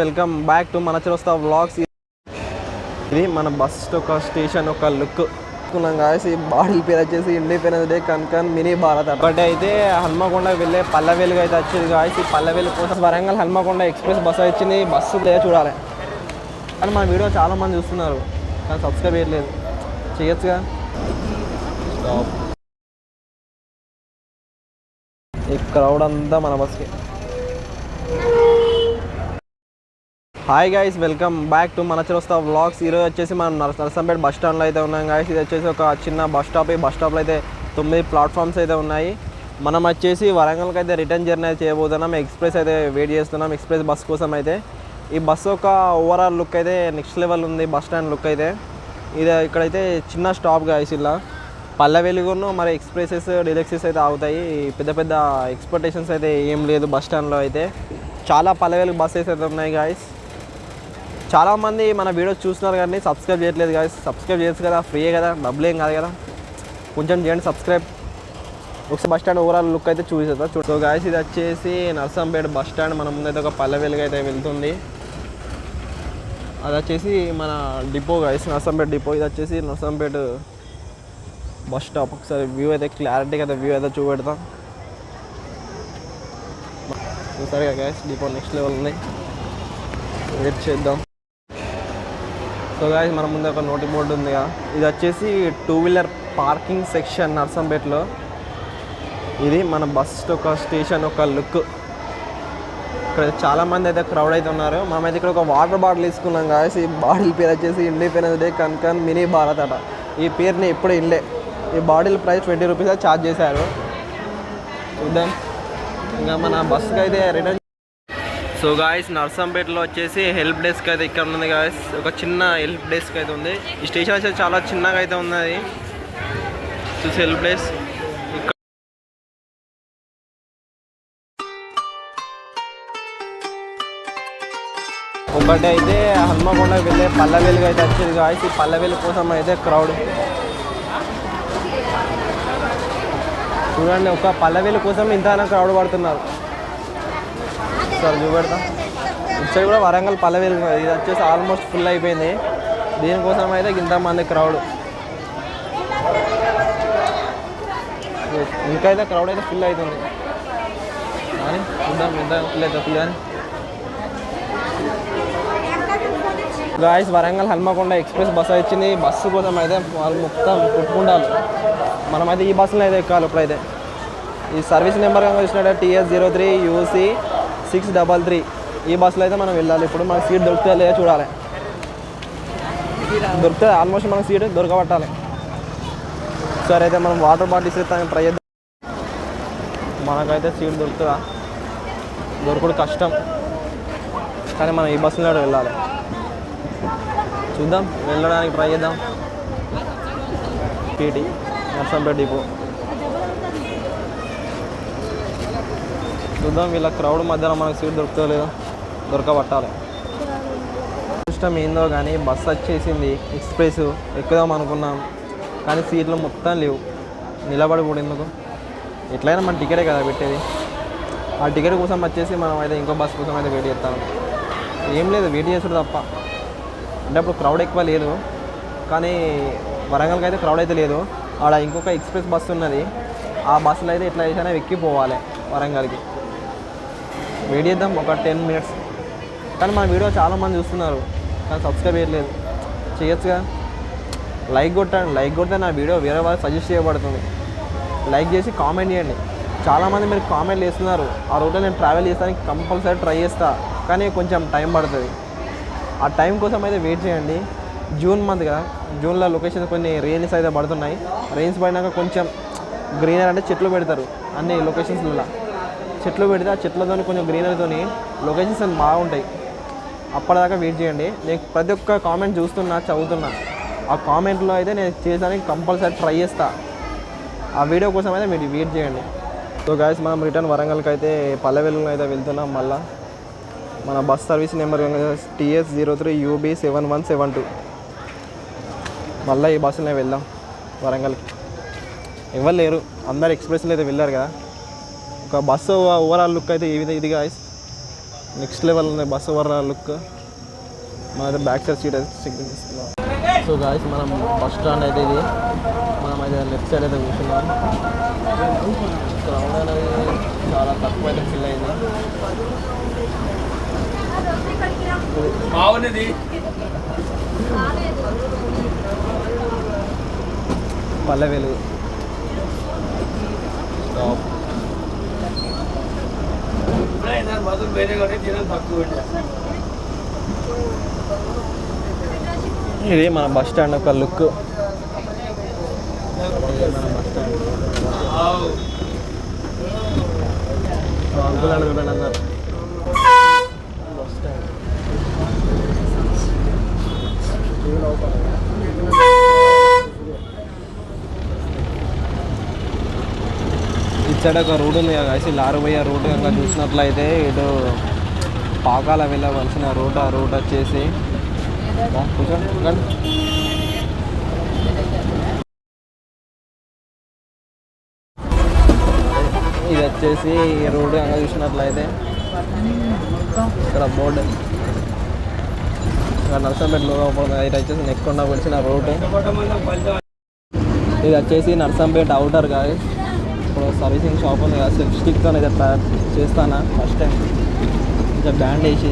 Welcome back to మన చిరస్తా vlogs. ఇది మన బస్ ఒక స్టేషన్ ఒక లుక్. అనుకున్నాం కాసి ఈ బాడీ పేరు వచ్చేసి ఇండిపెండెన్స్ డే కన్కన్ మినీ భారత్ బట్ అయితే హన్మకొండ వెళ్ళే పల్లెవేలుగా అయితే వచ్చేది కాసి ఈ పల్లెవేలు కోసం వరంగల్ హన్మకొండ ఎక్స్ప్రెస్ బస్ వచ్చింది. బస్సు లేదా చూడాలి. కానీ మన వీడియో చాలా మంది చూస్తున్నారు. కానీ సబ్స్క్రైబ్ చేయట్లేదు. చేయొచ్చుగా? ఈ క్రౌడ్ అంతా మన బస్కి. Hi guys welcome back to మన చిరస్తా వ్లాగ్స్ ఈరోజు వచ్చేసి మనం నరస- నరసంపేట బస్ స్టాండ్లో అయితే ఉన్నాం గాయస్ ఇది వచ్చేసి ఒక చిన్న బస్ స్టాప్ ఈ బస్ స్టాప్లో అయితే తొమ్మిది ప్లాట్ఫామ్స్ అయితే ఉన్నాయి. మనం వచ్చేసి వరంగల్కి అయితే రిటర్న్ జర్నీ అయితే చేయబోతున్నాం. ఎక్స్ప్రెస్ అయితే వెయిట్ చేస్తున్నాం. ఎక్స్ప్రెస్ బస్ కోసం అయితే. ఈ బస్సు ఒక ఓవరాల్ లుక్ అయితే నెక్స్ట్ లెవెల్ ఉంది బస్ స్టాండ్ లుక్ అయితే. ఇది ఇక్కడైతే చిన్న స్టాప్ గాయస్ ఇలా. పల్లె వెలుగును మరి ఎక్స్ప్రెసెస్ డిలెక్సెస్ అయితే ఆగుతాయి. పెద్ద పెద్ద ఎక్స్పెక్టేషన్స్ అయితే ఏం లేదు బస్ స్టాండ్లో అయితే. చాలా పల్లె వెలుగు బస్సెస్ అయితే ఉన్నాయి గాయస్ చాలామంది మన వీడియోస్ చూస్తున్నారు కానీ సబ్స్క్రైబ్ చేయట్లేదు కానీ సబ్స్క్రైబ్ చేయొచ్చు కదా ఫ్రీయే కదా డబ్బులు ఏం కాదు కదా. కొంచెం చేయండి సబ్స్క్రైబ్ ఒకసారి బస్ స్టాండ్ ఓవరాల్ లుక్ అయితే చూసేదా చూ సో గాయస్ ఇది వచ్చేసి నర్సంపేట బస్ స్టాండ్ మన ముందైతే ఒక పల్లె వెలుగు అయితే వెళ్తుంది. అది వచ్చేసి మన డిపో గాయస్ నర్సంపేట డిపో ఇది వచ్చేసి నర్సంపేట బస్ స్టాప్ ఒకసారి వ్యూ అయితే క్లారిటీగా అయితే వ్యూ అయితే చూపెడతాం. చూసారుగా గ్యాస్ డిపో నెక్స్ట్ లెవెల్ ఉంది. వెయిట్ చేద్దాం. సో గాయస్ మన ముందు ఒక నోటి బోర్డు ఉంది కదా. ఇది వచ్చేసి టూ వీలర్ పార్కింగ్ సెక్షన్ నర్సంపేటలో. ఇది మన బస్ ఒక స్టేషన్ ఒక లుక్ ఇక్కడ చాలా మంది అయితే క్రౌడ్ అయితే ఉన్నారు. మనమైతే ఇక్కడ ఒక వాటర్ బాటిల్ తీసుకున్నాం కాసి ఈ బాటిల్ పేరు వచ్చేసి ఇండిపెండెన్స్ డే కన్కన్ మినీ భారత్ అట. ఈ పేరుని ఎప్పుడు ఇల్లే ఈ bottle price twenty rupees charge చేశారు. చూద్దాం. ఇంకా మన బస్కి అయితే రిటర్న్ సో గాయస్ నర్సంపేటలో వచ్చేసి హెల్ప్ డెస్క్ అయితే ఇక్కడ ఉంది గాయస్ ఒక చిన్న హెల్ప్ డెస్క్ అయితే ఉంది. ఈ స్టేషన్ వచ్చేసి చాలా చిన్నగా అయితే ఉన్నది. చూసి హెల్ప్ డెస్క్ ఇక్కడ ఒకటి అయితే హన్మకొండ వెళ్ళే పల్లెవేలుగా అయితే వచ్చేది గాయస్ ఈ పల్లెవేలు కోసం అయితే క్రౌడ్ చూడండి ఒక పల్లెవేలు కోసం ఇంత క్రౌడ్ పడుతున్నారు. సార్ చూపెడతా. ఇటు సైడ్ కూడా వరంగల్ పల్లెవేలు ఇది వచ్చేసి ఆల్మోస్ట్ ఫుల్ అయిపోయింది. దీనికోసం అయితే ఇంతమంది క్రౌడ్ ఇంకా అయితే క్రౌడ్ అయితే ఫుల్ అవుతుంది కానీ చూద్దాం ఎంత ఫుల్ అయితే ఫుల్ కానీ. Guys Warangal Hanamkonda express bus వచ్చింది. బస్సు కోసం అయితే వాళ్ళు మొత్తం కొట్టుకుంటారు. మనమైతే ఈ బస్సులో అయితే ఎక్కాలి ఇప్పుడైతే. ఈ సర్వీస్ నెంబర్ కనుక చూసినట్టు TS zero three UC six double three. ఈ బస్సులో అయితే మనం వెళ్ళాలి. ఇప్పుడు మనకు సీట్ దొరుకుతుందా లేదా చూడాలి. దొరుకుతుంది? ఆల్మోస్ట్ మనకు సీట్ దొరకబట్టాలి. సరే అయితే మనం వాటర్ బాటిల్స్ ఇస్తాను ట్రై చేద్దాం. మనకైతే సీట్ దొరుకుతుందా? దొరకడు కష్టం. కానీ మనం ఈ బస్సులో వెళ్ళాలి. చూద్దాం. వెళ్ళడానికి ట్రై చేద్దాం. టీటీ నర్సంపేట డిపో. చూద్దాం వీళ్ళ క్రౌడ్ మధ్యలో మనకు సీట్ దొరుకుతలేదు దొరకబట్టాలి. ఇష్టం ఏందో కానీ బస్సు వచ్చేసింది ఎక్స్ప్రెస్ ఎక్కుదాం అనుకున్నాం కానీ సీట్లు మొత్తం లేవు. నిలబడి కూడా ఎందుకు? ఎట్లయినా మన టికెటే కదా పెట్టేది. ఆ టికెట్ కోసం వచ్చేసి మనం అయితే ఇంకో బస్ కోసం అయితే వెయిట్ చేస్తాం. ఏం లేదు వెయిట్ చేసుడు తప్ప. అంటే అప్పుడు క్రౌడ్ ఎక్కువ లేదు కానీ వరంగల్కి అయితే క్రౌడ్ అయితే లేదు. ఆడ ఇంకొక ఎక్స్ప్రెస్ బస్సు ఉన్నది. ఆ బస్సులో అయితే ఎట్లా చేసినా ఎక్కిపోవాలి వరంగల్కి. వెయిట్ చేద్దాం ఒక టెన్ మినిట్స్ కానీ మన వీడియో చాలామంది చూస్తున్నారు కానీ సబ్స్క్రైబ్ చేయట్లేదు. చేయొచ్చుగా? లైక్ కొట్టండి లైక్ కొడితే నా వీడియో వేరే వాళ్ళకి సజెస్ట్ చేయబడుతుంది. లైక్ చేసి కామెంట్ చేయండి. చాలామంది మీరు కామెంట్లు చేస్తున్నారు ఆ రూట్లో నేను ట్రావెల్ చేస్తానికి కంపల్సరీ ట్రై చేస్తా కానీ కొంచెం టైం పడుతుంది. ఆ టైం కోసం అయితే వెయిట్ చేయండి. జూన్ మంత్ కదా జూన్లో లొకేషన్ కొన్ని రెయిన్స్ అయితే పడుతున్నాయి. రెయిన్స్ పడినాక కొంచెం గ్రీనరీ అంటే చెట్లు పెడతారు అన్ని లొకేషన్స్లో చెట్లు పెడితే ఆ చెట్లతో కొంచెం గ్రీనరీతో లొకేషన్స్ అన్ని బాగుంటాయి. అప్పటిదాకా వెయిట్ చేయండి. నేను ప్రతి ఒక్క కామెంట్ చూస్తున్నా చదువుతున్నా. ఆ కామెంట్లో అయితే నేను చేయడానికి కంపల్సరీ ట్రై చేస్తా. ఆ వీడియో కోసం అయితే మీరు వెయిట్ చేయండి. సో గాయస్ మనం రిటర్న్ వరంగల్కి అయితే పల్లెవెల్లు అయితే వెళ్తున్నాం మళ్ళా. మన bus service number TS zero three UB seven one seven two మళ్ళీ ఈ బస్సులోనే వెళ్దాం వరంగల్కి. ఎవరు లేరు అందరు ఎక్స్ప్రెస్లో అయితే వెళ్ళారు కదా. ఒక బస్సు ఓవరాల్ లుక్ అయితే ఇది ఇది గాయస్ నెక్స్ట్ లెవెల్ ఉంది బస్సు వర లుక్ మనైతే బ్యాక్ సైడ్ సీట్ అయితే చెక్ తీసుకున్నాం. సో గాయస్ మనం బస్ స్టాండ్ అయితే ఇది. మనం అయితే లెఫ్ట్ సైడ్ అయితే కూర్చున్నాం. క్రౌడ్ అనేది చాలా తక్కువ అయితే ఫిల్ అయింది. బాగున్నది పల్లె వెలుగు స్టాప్ మధులు వేరే కూడా జనం తక్కువ ఉండే ఇది మన బస్ స్టాండ్ ఒక లుక్ మన బస్ స్టాండ్ అంకుల్ ఒక రూట్ ఉంది కదా guys, ఈ లారుబోయే రూట్ కనుక చూసినట్లయితే ఇటు పాకాల వెళ్ళవలసిన రూట్ ఆ రూట్ వచ్చేసి. ఇది వచ్చేసి ఈ రోడ్ కనుక చూసినట్లయితే ఇక్కడ బోర్డు. ఇక్కడ నర్సంపేటలో ఇది వచ్చేసి నెక్కొండ కొలిసిన రోడ్డు. ఇది వచ్చేసి నర్సంపేట అవుటర్ కాదు ఇప్పుడు సర్వీసింగ్ షాప్ ఉంది కదా సెల్ఫ్ స్టిక్తో అయితే చేస్తానా? ఫస్ట్ టైం కొంచెం బ్యాండ్ వేసి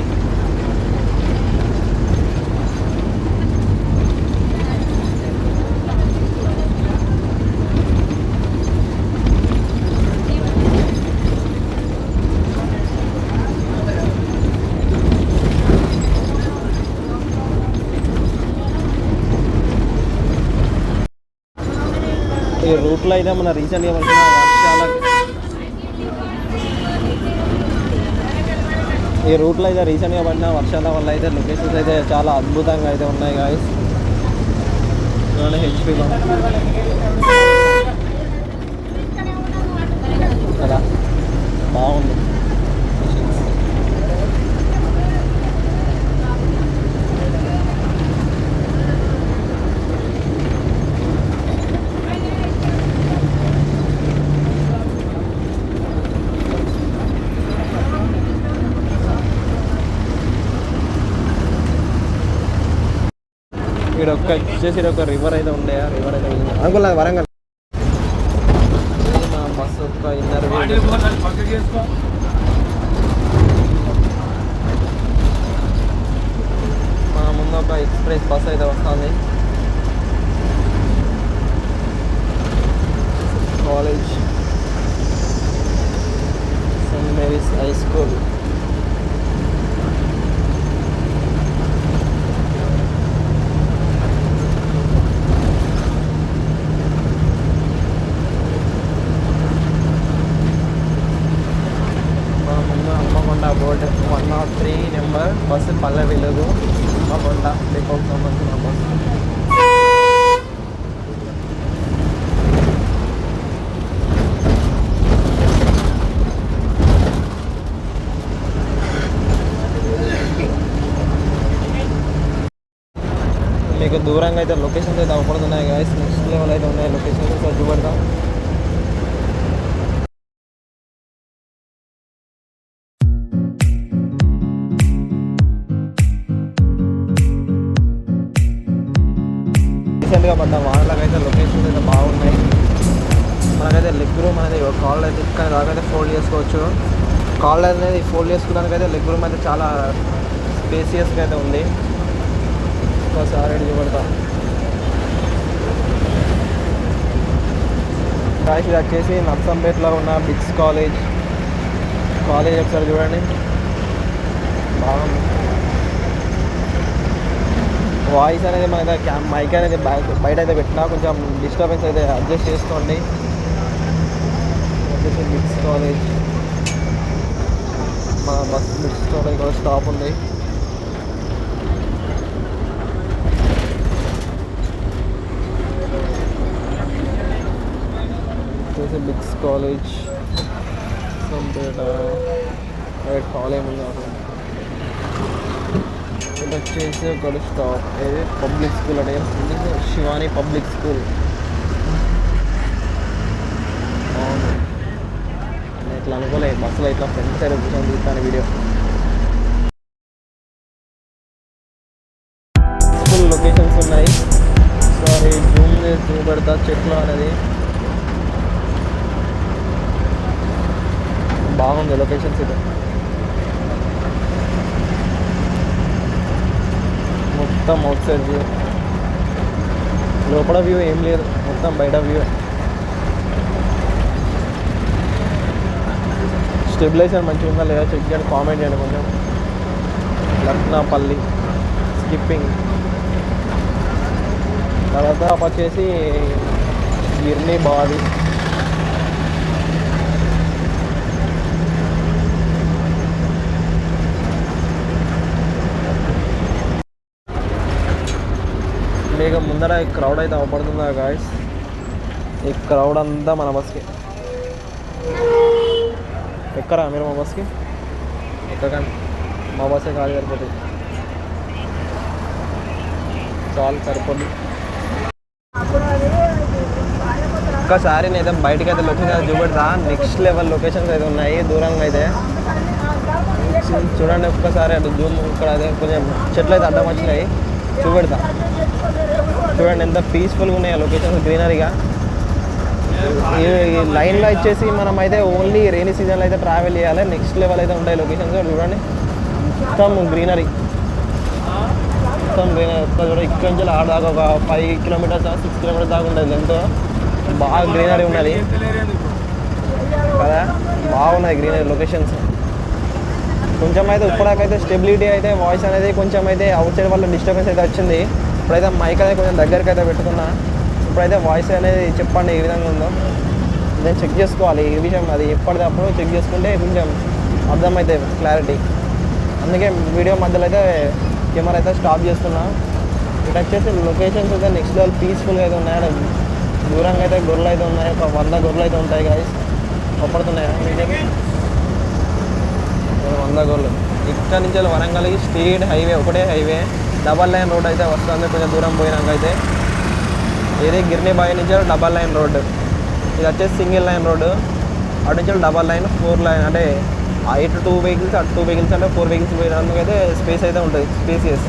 ఈ రూట్లో అయితే మన రీసెంట్గా వచ్చిన వర్షాల ఈ రూట్లో అయితే రీసెంట్గా పడిన వర్షాల వల్ల అయితే లొకేషన్స్ అయితే చాలా అద్భుతంగా అయితే ఉన్నాయి గాయస్ హెచ్పీలో కదా? బాగుంది ఇక్కడ ఒక్క వచ్చేసి ఒక రివర్ అయితే ఉండే రివర్ అయితే. అంకుల్ అది వరంగల్. మా బస్సు పక్కకి చేసుకో మన ముందు ఒక ఎక్స్ప్రెస్ బస్ అయితే వస్తుంది. రీసెంట్గా పడ్డ వానలకు అయితే లొకేషన్స్ అయితే బాగున్నాయి. మనకైతే లెగ్ రూమ్ అనేది కాల్ అయితే ఇక్కడ దాకైతే ఫోల్డ్ చేసుకోవచ్చు. కాల్ అనేది ఫోల్డ్ చేసుకోవడానికి అయితే లెగ్ రూమ్ అయితే చాలా స్పేసియస్గా అయితే ఉంది. ఒకసారి చూపెడతా. చూపెడతాం ఇది వచ్చేసి నర్సంపేటలో ఉన్న బిగ్స్ కాలేజ్ కాలేజ్ ఒకసారి చూడండి. బాగుంది. వాయిస్ అనేది మన క్యామ్ మైక్ అనేది బయట అయితే పెట్టినా కొంచెం డిస్టర్బెన్స్ అయితే అడ్జస్ట్ చేసుకోండి. వచ్చేసి బిగ్స్ కాలేజ్ మన బస్ బిగ్స్ కాలేజ్ కూడా స్టాప్ ఉంది. వచ్చేసి బిగ్స్ కాలేజ్ సంపేట కాలేజ్ ఉంది. అక్కడ ఇది వచ్చేసి ఒక స్టాప్. ఏది పబ్లిక్ స్కూల్ అనే వస్తుంది శివాని పబ్లిక్ స్కూల్. అవును. ఇట్లా అనుకోలేదు. బస్సులో ఇట్లా ఫ్రెండ్స్ సైడ్ కూర్చొని చూస్తాను వీడియో. మొత్తం అవుట్ సైడ్ వ్యూ లోపల వ్యూ ఏం లేదు. మొత్తం బయట వ్యూ స్టెబిలైజర్ మంచిగా ఉందా లేదా చెక్ చేయండి కామెంట్ చేయండి కొంచెం. లక్నాపల్లి స్కిప్పింగ్ తర్వాత వచ్చేసి గిర్ని బావి మీకు ముందర ఈ క్రౌడ్ అయితే అవపడుతుందా గాయస్ ఈ క్రౌడ్ అంతా మన బస్కి. ఎక్కరా మీరు మా బస్కి? ఎక్కకండి. మా బస్సే ఖాళీ సరిపోతుంది. చాలు సరిపోద్ది ఒక్కసారి నేను బయటకి అయితే లొకేషన్ చూపెడతా. నెక్స్ట్ లెవెల్ లొకేషన్స్ అయితే ఉన్నాయి దూరంగా అయితే. చూడండి ఒక్కసారి అటు జూమ్ ఇక్కడ అదే కొంచెం చెట్లు అయితే అడ్డం వచ్చినాయి. చూపెడతా. చూడండి ఎంత పీస్ఫుల్గా ఉన్నాయి లొకేషన్స్ గ్రీనరీగా ఈ లైన్లో వచ్చేసి మనం అయితే ఓన్లీ రెయినీ సీజన్లో అయితే ట్రావెల్ చేయాలి. నెక్స్ట్ లెవెల్ అయితే ఉంటాయి లొకేషన్స్ చూడండి. మొత్తం గ్రీనరీ మొత్తం గ్రీనరీ ఒక్క ఇక్కడ నుంచి ఆడ దాకా ఒక ఫైవ్ కిలోమీటర్స్ సిక్స్ కిలోమీటర్స్ దాకా ఉంటుంది ఎంతో బాగా గ్రీనరీ ఉన్నది. కదా? బాగున్నాయి గ్రీనరీ లొకేషన్స్ కొంచెం అయితే ఇప్పటికైతే స్టెబిలిటీ అయితే వాయిస్ అనేది కొంచెం అయితే అవుట్ సైడ్ వల్ల డిస్టర్బెన్స్ అయితే వచ్చింది. ఇప్పుడైతే మైక్ అనేది కొంచెం దగ్గరికి అయితే పెట్టుకున్నా. ఇప్పుడైతే వాయిస్ అనేది చెప్పండి ఏ విధంగా ఉందో. నేను చెక్ చేసుకోవాలి ఈ విషయం అది ఎప్పటిదప్పుడు చెక్ చేసుకుంటే కొంచెం అర్థమైతే క్లారిటీ అందుకే వీడియో మధ్యలో అయితే కెమెరా అయితే స్టాప్ చేస్తున్నా. ఇటు వచ్చేసి లొకేషన్స్ అయితే నెక్స్ట్ లెవెల్ పీస్ఫుల్గా అయితే ఉన్నాయి దూరంగా అయితే గొర్రెలు అయితే ఉన్నాయి. ఒక వంద గొర్రెలు అయితే ఉంటాయి గాయస్ ఒప్పడుతున్నాయా మీడియం వంద గొర్రెలు. ఇక్కడ నుంచి వరంగల్కి స్ట్రీట్ హైవే ఒకటే హైవే డబల్ లైన్ రోడ్ అయితే వస్తుంది. కొంచెం దూరం పోయినాక అయితే ఇది గిర్నిబాయి నుంచి డబల్ లైన్ రోడ్. ఇది వచ్చేసి సింగిల్ లైన్ రోడ్డు అటు నుంచి డబల్ లైన్ ఫోర్ లైన్ అంటే ఇటు టూ వెహికల్స్ అటు టూ వెహికల్స్ అంటే ఫోర్ వెహికల్స్ పోయినందుకు అయితే స్పేస్ అయితే ఉంటుంది. స్పేసియస్.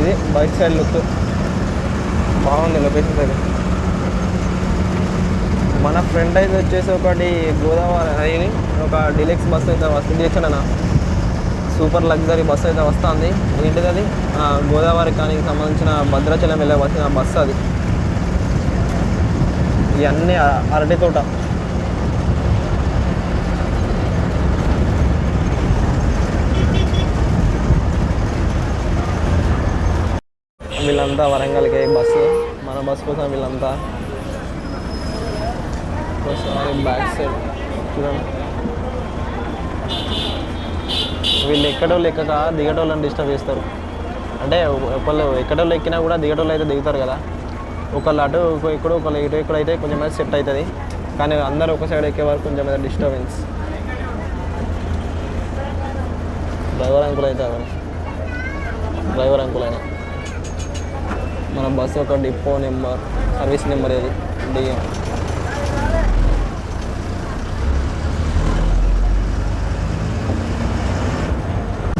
ఇది బైక్ సైడ్ లుక్. బాగుంది లొకేషన్ అయితే. మన ఫ్రెండ్ అయితే వచ్చేసి ఒకటి గోదావరి అది ఒక డిలెక్స్ బస్ అయితే వస్తుంది అన్న సూపర్ లగ్జరీ బస్ అయితే వస్తుంది. ఏంటిది అది? ఆ, గోదావరి కానీ సంబంధించిన భద్రాచలం వెళ్ళే వచ్చిన బస్సు అది. ఇవన్నీ అరటి తోట. వీళ్ళంతా వరంగల్కి బస్సు. మన బస్ కోసం వీళ్ళంతా బ్యాక్ సైడ్ చూడండి. వీళ్ళు ఎక్కడోళ్ళు ఎక్కక దిగటోళ్ళని డిస్టర్బ్ చేస్తారు. అంటే ఒకళ్ళు ఎక్కడోళ్ళు ఎక్కినా కూడా దిగటోళ్ళు అయితే దిగుతారు కదా. ఒకళ్ళు అటు ఒక- ఇక్కడ ఒకళ్ళు ఇటు ఇక్కడ అయితే కొంచెం అయితే సెట్ అవుతుంది. కానీ అందరూ ఒక సైడ్ ఎక్కే వరకు కొంచెం అయితే డిస్టర్బెన్స్ డ్రైవర్ అంకుల్ అయితే డ్రైవర్ అంకుల్ అయినా. మన బస్సు ఒక డిపో నెంబర్ సర్వీస్ నెంబర్ ఏది? డిఎం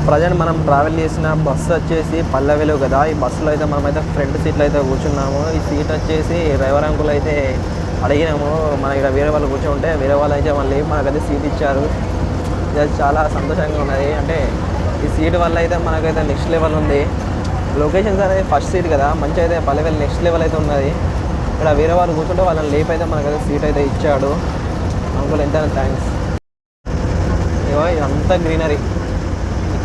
ప్రజెంట్ మనం ట్రావెల్ చేసిన బస్సు వచ్చేసి పల్లెవేలు కదా. ఈ బస్సులో అయితే మనమైతే ఫ్రంట్ సీట్లో అయితే కూర్చున్నాము. ఈ సీట్ వచ్చేసి డ్రైవర్ అంకుల్ అయితే అడిగినాము మన ఇక్కడ వేరే వాళ్ళు కూర్చుంటే వేరే వాళ్ళు అయితే మళ్ళీ మనకైతే సీట్ ఇచ్చారు. ఇది చాలా సంతోషంగా ఉన్నది. అంటే ఈ సీట్ వల్ల అయితే మనకైతే నెక్స్ట్ లెవెల్ ఉంది. లొకేషన్స్ అనేది ఫస్ట్ సీట్ కదా. మంచి అయితే పల్లెవేలు నెక్స్ట్ లెవెల్ అయితే ఉన్నది. ఇక్కడ వేరే వాళ్ళు కూర్చుంటే వాళ్ళని లేపు అయితే మనకైతే సీట్ అయితే ఇచ్చాడు. అంకుల్ ఎంత థ్యాంక్స్ ఇగో ఇదంతా గ్రీనరీ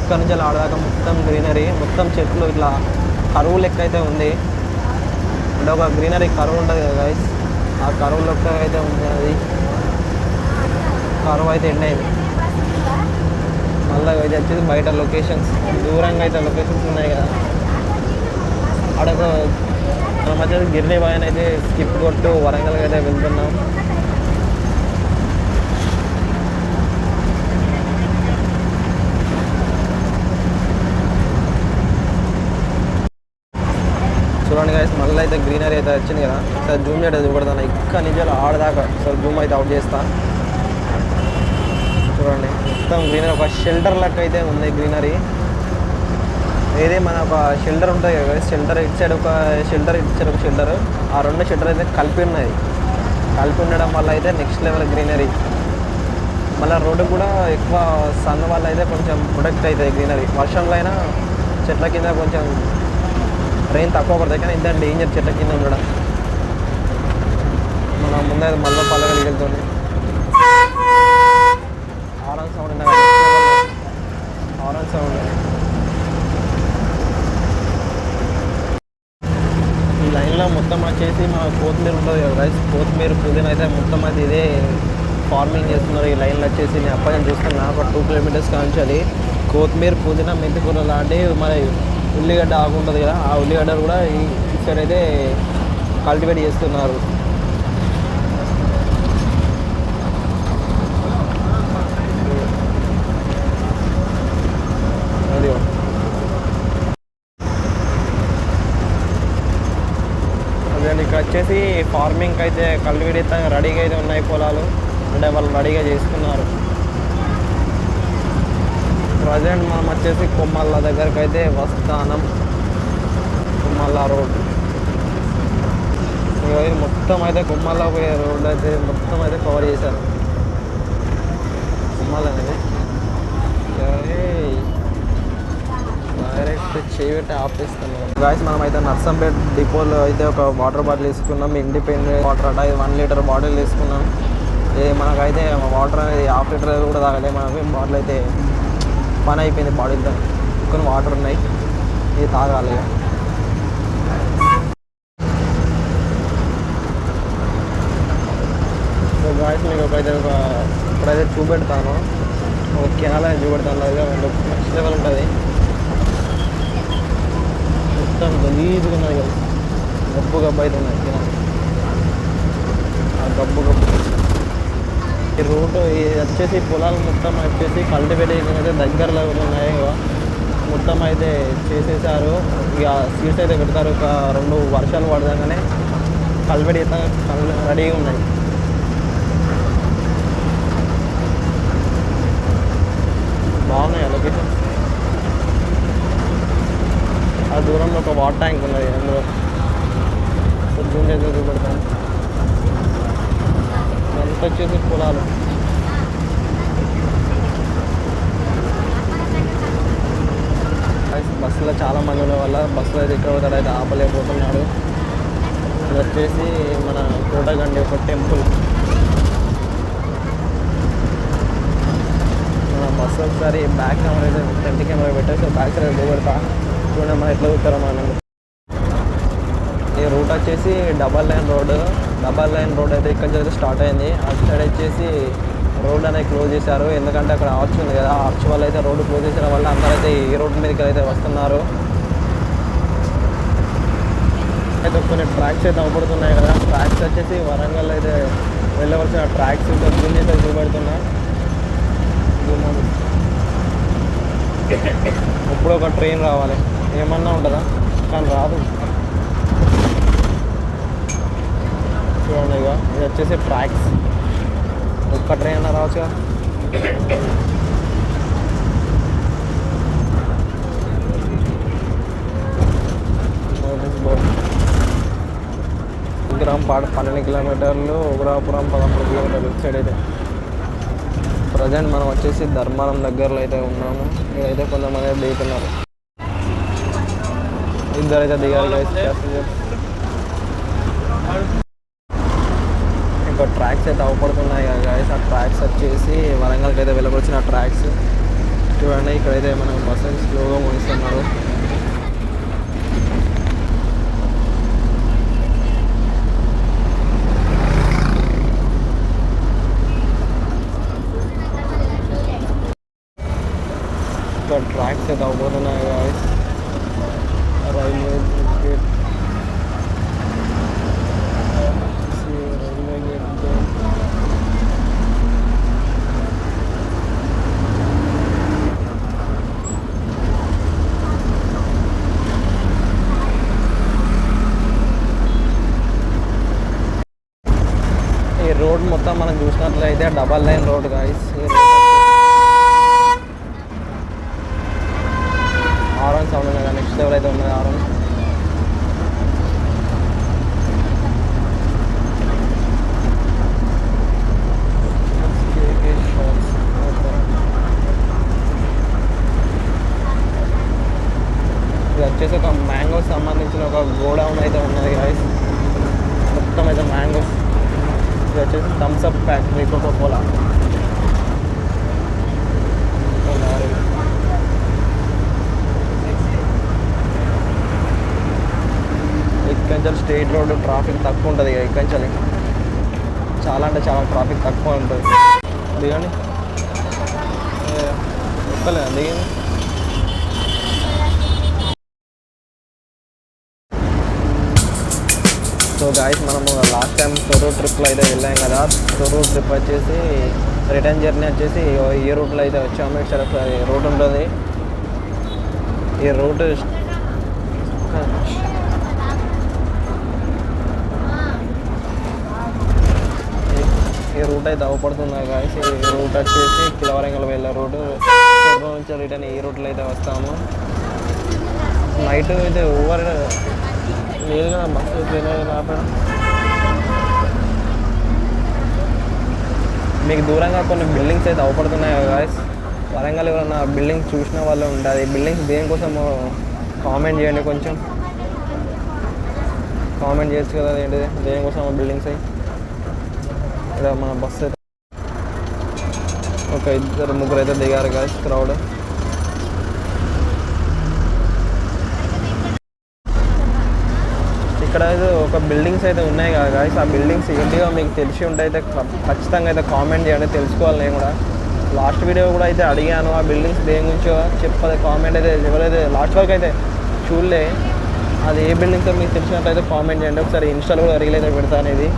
ఇక్కడ నుంచి అలా ఆడదాకా మొత్తం గ్రీనరీ మొత్తం చెట్లు ఇట్లా కరువు లెక్క అయితే ఉంది. అంటే ఒక గ్రీనరీ కరువు ఉంటుంది కదా గైస్ ఆ కరువు లెక్క అయితే ఉంది అది. కరువు అయితే ఎండ్ అయింది. మళ్ళీ ఇది వచ్చేసి బయట లొకేషన్స్ దూరంగా అయితే లొకేషన్స్ ఉన్నాయి కదా. అక్కడ మనం వచ్చేసి గిరిని అయితే స్కిప్ కొట్టు వరంగల్కి అయితే వెళ్తున్నాం చూడండి guys మళ్ళీ అయితే గ్రీనరీ అయితే వచ్చింది కదా. సార్ జూమ్ చేయడం చూపడతాను? ఇక్కడ నిజాలు ఆడదాకా. సార్ జూమ్ అయితే అవుట్ చేస్తా. చూడండి. మొత్తం గ్రీనరీ ఒక షెల్టర్ లెక్క అయితే ఉంది గ్రీనరీ ఏదే మన ఒక షెల్టర్ ఉంటుంది కదా షెల్టర్ ఇటు సైడ్ ఒక షెల్టర్ ఇటు సైడ్ ఒక షెల్టర్ ఆ రెండు షెల్టర్ అయితే కలిపి ఉన్నాయి. కలిపి ఉండడం వల్ల అయితే నెక్స్ట్ లెవెల్ గ్రీనరీ మళ్ళీ రోడ్డు కూడా ఎక్కువ సన్ వల్ల అయితే కొంచెం ప్రొటెక్ట్ అవుతుంది గ్రీనరీ వర్షంలో అయినా చెట్ల కింద కొంచెం ట్రైన్ తక్కువ పడతాయి కానీ ఇంత డేంజర్ చెట్ల కింద ఉండడం? మన ముందే మళ్ళీ పల్లెకి వెళ్తుంది. ఆరెంజ్ సౌండ్ ఆరెంజ్ సౌండ్ ఈ లైన్లో మొత్తం వచ్చేసి మా కొత్తిమీర ఉంటుంది కదా రైస్ కొత్తిమీర పుదీనా అయితే మొత్తం అది ఇదే ఫార్మింగ్ చేస్తున్నారు. ఈ లైన్లో వచ్చేసి నేను అప్పటి చూస్తున్నా. ఒక టూ కిలోమీటర్స్ కాంచాలి. కొత్తిమీర పుదీనా మెంతికూర లాంటివి మరి ఉల్లిగడ్డ ఆకు ఉంటుంది కదా ఆ ఉల్లిగడ్డలు కూడా ఇక్కడ అయితే కల్టివేట్ చేస్తున్నారు. అదే ఇక్కడ వచ్చేసి ఫార్మింగ్ అయితే కల్టివేట్ అయితే రెడీగా అయితే ఉన్నాయి పొలాలు. అంటే వాళ్ళు రెడీగా చేసుకున్నారు. ప్రజెంట్ మనం వచ్చేసి కొమ్మల్ల దగ్గరకు అయితే వస్తానం. కొమ్మల్ల రోడ్. ఇది మొత్తం అయితే కొమ్మల్ల పోయే రోడ్ అయితే మొత్తం అయితే కవర్ చేశారు. కొమ్మలనేది అనేది డైరెక్ట్ చేయబెట్టి ఆపేస్తున్నాం గాయస్ మనం అయితే నర్సంపేట్ డిపోలో అయితే ఒక వాటర్ బాటిల్ వేసుకున్నాం ఇండిపెండెంట్ వాటర్ అట వన్ లీటర్ బాటిల్ వేసుకున్నాం ఇది మనకైతే వాటర్ అనేది హాఫ్ లీటర్ కూడా తాగలే మనం. బాటిల్ అయితే పని అయిపోయింది బాటిల్తో కొన్ని వాటర్ ఉన్నాయి. ఇది తాగాలి. ఇక. గాయస్ మీకు ఒకైతే ఒక ఇప్పుడైతే చూపెడతాను. ఒక కెనాల్ అనేది చూపెడతాను. అది నెక్స్ట్ లెవెల్ ఉంటుంది. మొత్తం గలీజుగా ఉన్నది కదా గబ్బు గబ్బు అయితే ఉన్నది. కెనాల్ ఆ గబ్బు గబ్బు. ఈ రూట్ వచ్చేసి పొలాలు మొత్తం వచ్చేసి కల్టివేట్ అయితే దగ్గరలో ఉన్నాయి మొత్తం అయితే చేసేసారు ఇక సీట్స్ అయితే పెడతారు. ఒక రెండు వర్షాలు పడదాగానే కల్వెడి అయితే రెడీగా ఉన్నాయి. బాగున్నాయి లొకేషన్ ఆ దూరంలో ఒక వాటర్ ట్యాంక్ ఉన్నది. అందులో. జూన్ చేసి చూపెడతాను. ఎంత వచ్చేసి పొలాలు బస్సులో చాలా మంది ఉన్న వల్ల బస్సులో అయితే ఇక్కడ అయితే ఆపలేకపోతున్నాడు. ఇది వచ్చేసి మన కోటగండి ఒక టెంపుల్. మన బస్సు ఒకసారి బ్యాక్ కెమెరా అయితే ఫ్రంట్ కెమెరా పెట్టేసి బ్యాక్ సైడ్ పెడతా. చూడండి మనం ఎట్లా చూస్తారో మనం. ఈ రూట్ వచ్చేసి double line road double line road అయితే ఇక్కడ నుంచి అయితే స్టార్ట్ అయింది. అటు సైడ్ వచ్చేసి రోడ్ అనేది క్లోజ్ చేశారు. ఎందుకంటే అక్కడ ఆర్చ్ ఉంది కదా ఆర్చ్ వల్ల అయితే రోడ్డు క్లోజ్ చేసిన వల్ల అందరైతే ఈ రోడ్ మీదకి అయితే వస్తున్నారు. అయితే కొన్ని ట్రాక్స్ అయితే అవపడుతున్నాయి కదా ట్రాక్స్ వచ్చేసి వరంగల్ అయితే వెళ్ళవలసిన ట్రాక్స్ ఇంకా జూమ్ చేసి అయితే చూపెడుతున్నా. ఇప్పుడు ఒక ట్రైన్ రావాలి. ఏమన్నా ఉంటుందా? కానీ రాదు. చూడండి ఇక. ఇది వచ్చేసి ట్రాక్స్ ఒక్క ట్రైన్ అన్న రావచ్చు బోర్డ్ గ్రామ్ పాడ పన్నెండు కిలోమీటర్లు ఉగ్రాపురం పదమూడు కిలోమీటర్లు ఇటు సైడ్ అయితే. ప్రజెంట్ మనం వచ్చేసి ధర్మారం దగ్గరలో అయితే ఉన్నాము. ఇక్కడైతే కొంతమంది దిగుతున్నారు. ఇద్దరు అయితే దిగారు ఒక ట్రాక్స్ అయితే అవపడుతున్నాయి గాయస్ ఆ ట్రాక్స్ వచ్చేసి వరంగల్కి అయితే వెళ్ళకొచ్చిన ట్రాక్స్ చూడండి ఇక్కడైతే మనం బస్సు స్లోగా మోగిస్తున్నారు. ఇక్కడ ట్రాక్స్ అయితే అవబోతున్నాయి guys. Railway gate railway gate ఈ రోడ్ మొత్తం మనం చూసినట్లయితే double line road guys orange horn sound ఉన్నది నెక్స్ట్ లెవెల్ అయితే ఉన్నది ఆరన్ ఇది వచ్చేసి ఒక మ్యాంగో సంబంధించిన ఒక గోడౌన్ అయితే ఉన్నది guys. మొత్తం అయితే మ్యాంగోస్ ఇది వచ్చేసి Thums Up factory Coca Cola ఇక్కడి రోడ్ ట్రాఫిక్ తక్కువ ఉంటుంది ఇక ఇక్కడి చాలా అంటే చాలా ట్రాఫిక్ తక్కువ ఉంటుంది. దిగండి. ఎక్కలేదు? ఎక్కలేదా సో గాయస్ మనము లాస్ట్ టైం తొర్రూరు ట్రిప్లో అయితే వెళ్ళాం కదా. తొర్రూరు ట్రిప్ వచ్చేసి రిటర్న్ జర్నీ వచ్చేసి ఈ రూట్లో అయితే వచ్చాము. ఇక్కడ రూట్ ఉంటుంది. ఈ రూట్ ఈ రూట్ అయితే అవపడుతుంది గాయస్ ఈ రూట్ వచ్చేసి కిలవరంగల్ వెళ్ళే రూట్ తొర్రూరు నుంచి రిటర్న్ ఈ రూట్లో అయితే వస్తాము. నైట్ అయితే ఓవర్ లేదు కదా బస్సు రాపడం మీకు దూరంగా కొన్ని బిల్డింగ్స్ అయితే అవపడుతున్నాయి గాయస్ వరంగల్ ఎవరన్నా బిల్డింగ్స్ చూసిన వాళ్ళు ఉంటుంది బిల్డింగ్స్ దేనికోసం కామెంట్ చేయండి కొంచెం. కామెంట్ చేయొచ్చు కదా ఏంటిది? దేనికోసం బిల్డింగ్స్ అయితే ఇక్కడ మన బస్సు అయితే ఒక ఇద్దరు ముగ్గురు అయితే దిగారు కదా క్రౌడ్ ఇక్కడ అయితే ఒక బిల్డింగ్స్ అయితే ఉన్నాయి కదా గాయస్ ఆ బిల్డింగ్స్ ఏంటిగా మీకు తెలిసి ఉంటే అయితే ఖచ్చితంగా అయితే కామెంట్ చేయండి తెలుసుకోవాలి నేను కూడా. లాస్ట్ వీడియో కూడా అయితే అడిగాను ఆ బిల్డింగ్స్ దేని గురించో చెప్పదు కామెంట్ అయితే ఎవరైతే లాస్ట్ వరకు అయితే చూడలే. అది ఏ బిల్డింగ్తో మీకు తెలిసినట్లయితే కామెంట్ చేయండి. ఒకసారి ఇన్స్టాల్ కూడా రీల్ అయితే పెడతా అనేది. ఇది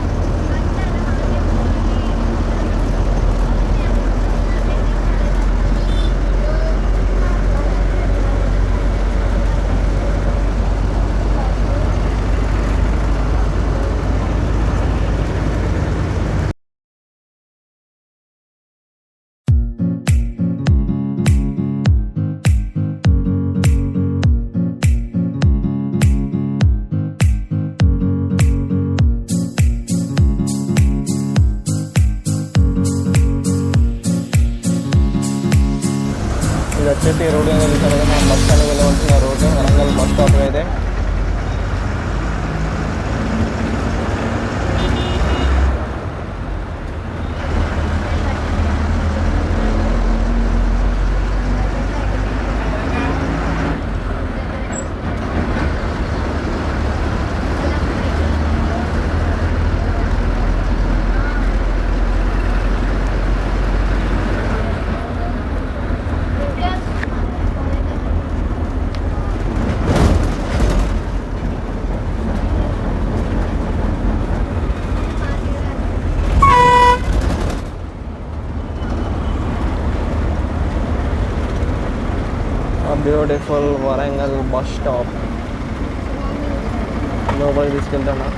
బ్యూటిఫుల్ వరంగల్ బస్ స్టాప్. లోపలికి తీసుకెళ్తానా?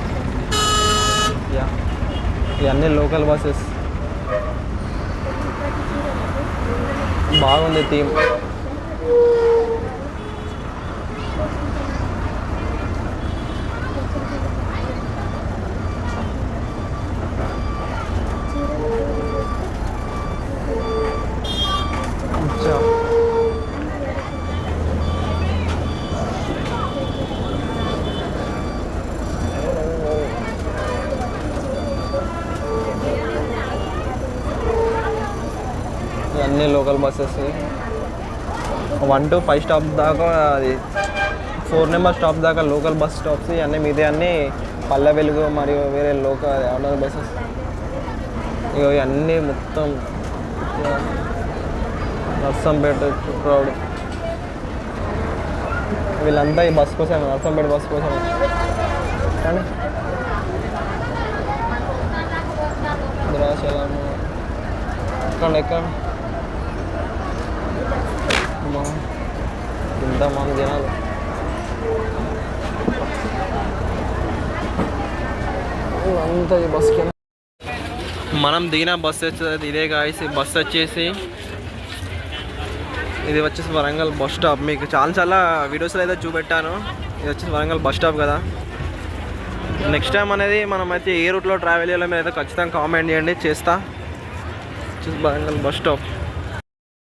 యా. ఇవన్నీ లోకల్ బస్సెస్. బాగుంది theme. Buses one two five stop దాకా అది ఫోర్ నెంబర్ స్టాప్ దాకా లోకల్ బస్ స్టాప్స్ ఇవన్నీ మిగతా అన్నీ పల్లె వెలుగు మరియు వేరే లోకల్ ఆర్డర్ బస్సెస్. ఇక ఇవన్నీ మొత్తం నర్సంపేట క్రౌడ్ వీళ్ళంతా ఈ బస్ కోసం నర్సంపేట బస్ కోసం కానీ ఎక్కడ ఎక్కడ? అమ్మా, ఇంత మంది జనాలు అంతా ఈ బస్కి మనం దిగిన బస్ వచ్చేది ఇదే కాసి బస్ వచ్చేసి ఇది వచ్చేసి వరంగల్ బస్ స్టాప్ మీకు చాలా చాలా వీడియోస్లో అయితే చూపెట్టాను. ఇది వచ్చేసి వరంగల్ బస్ స్టాప్ కదా. నెక్స్ట్ టైం అనేది మనం అయితే ఏ రూట్లో ట్రావెల్ చేయాలో మీరు అయితే ఖచ్చితంగా కామెంట్ చేయండి. చేస్తా. వచ్చేసి వరంగల్ బస్ స్టాప్